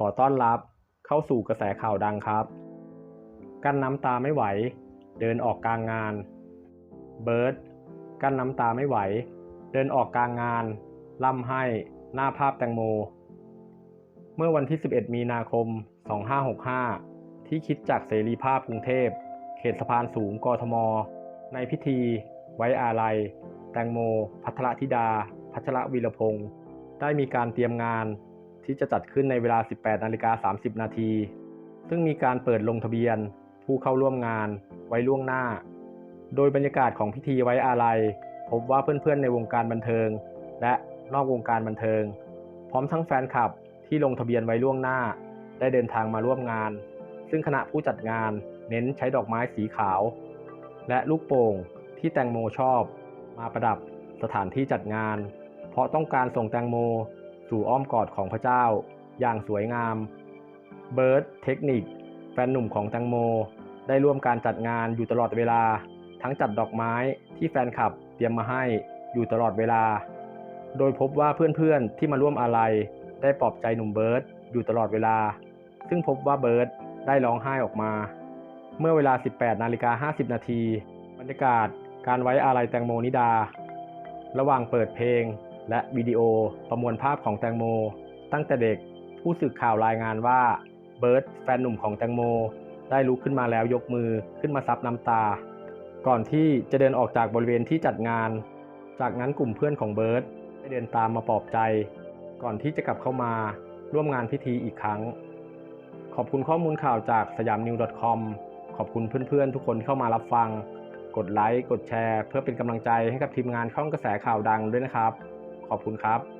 ขอต้อนรับเข้าสู่กระแสข่าวดังครับ กั้นน้ำตาไม่ไหว เดินออกกลางงาน เบิร์ดกั้นน้ำตาไม่ไหว เดินออกกลางงานล่ำให้หน้าภาพแตงโม เมื่อวันที่ 11 มีนาคม 2565 ที่คิดจากเสรีภาพกรุงเทพ เขตสะพานสูงกทม ในพิธี ไว้อาลัย แตงโม พัทรธิดา พัชรวีรพงศ์ได้มีการเตรียมงาน ที่จะจัดขึ้นในเวลา 18นาฬิกา30 นาที ซึ่งมีการเปิดลงทะเบียน ผู้เข้าร่วมงาน ไว้ล่วงหน้า โดยบรรยากาศของพิธีไว้อาลัย พบว่าเพื่อนๆในวงการบันเทิง และนอกวงการบันเทิง พร้อมทั้งแฟนคลับที่ลงทะเบียนไว้ล่วงหน้า ได้เดินทางมาร่วมงาน ซึ่งคณะผู้จัดงานเน้นใช้ดอกไม้สีขาว และลูกโป่งที่แตงโมชอบ มาประดับสถานที่จัดงาน เพราะต้องการส่งแตงโม สู่อ้อมกอดของพระเจ้า อย่างสวยงาม เบิร์ดเทคนิค แฟนหนุ่มของแตงโม ได้ร่วมการจัดงานอยู่ตลอดเวลา ทั้งจัดดอกไม้ที่แฟนคลับเตรียมมาให้อยู่ตลอดเวลา โดยพบว่าเพื่อนๆที่มาร่วมอาลัยได้ปลอบใจหนุ่มเบิร์ดอยู่ตลอดเวลา ซึ่งพบว่าเบิร์ดได้ร้องไห้ออกมา เมื่อเวลา 18นาฬิกา50 นาทีบรรยากาศการไว้อาลัยแตงโมนิดา ระหว่างเปิดเพลง และวิดีโอประมวลภาพของแตงโม ตั้งแต่เด็กผู้สื่อข่าวรายงานว่าเบิร์ดแฟนหนุ่มของแตงโม ได้ลุกขึ้นมาแล้วยกมือขึ้นมาซับน้ำตา ก่อนที่จะเดินออกจากบริเวณที่จัดงาน จากนั้นกลุ่มเพื่อนของเบิร์ดได้เดินตามมาปลอบใจ ก่อนที่จะกลับเข้ามาร่วมงานพิธีอีกครั้ง ขอบคุณข้อมูลข่าวจากสยามนิว .com ขอบคุณเพื่อนๆ ทุกคนที่เข้ามารับฟัง กดไลค์ กดแชร์ เพื่อเป็นกำลังใจให้กับทีมงานช่องกระแสข่าวดังด้วยนะครับ ขอบคุณครับ